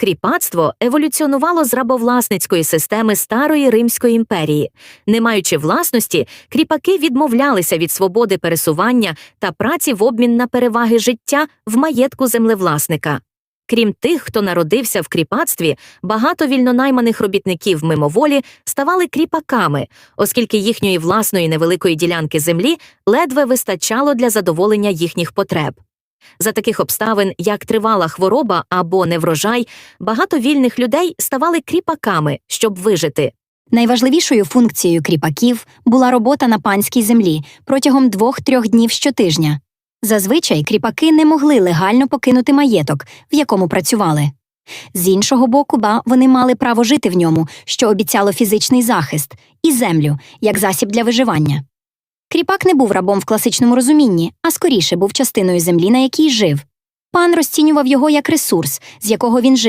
Кріпацтво еволюціонувало з рабовласницької системи Старої Римської імперії. Не маючи власності, кріпаки відмовлялися від свободи пересування та праці в обмін на переваги життя в маєтку землевласника. Крім тих, хто народився в кріпацтві, багато вільнонайманих робітників мимоволі ставали кріпаками, оскільки їхньої власної невеликої ділянки землі ледве вистачало для задоволення їхніх потреб. За таких обставин, як тривала хвороба або неврожай, багато вільних людей ставали кріпаками, щоб вижити. Найважливішою функцією кріпаків була робота на панській землі протягом двох-трьох днів щотижня. Зазвичай кріпаки не могли легально покинути маєток, в якому працювали. З іншого боку, ба вони мали право жити в ньому, що обіцяло фізичний захист, і землю як засіб для виживання. Кріпак не був рабом в класичному розумінні, а скоріше був частиною землі, на якій жив. Пан розцінював його як ресурс, з якого він жив.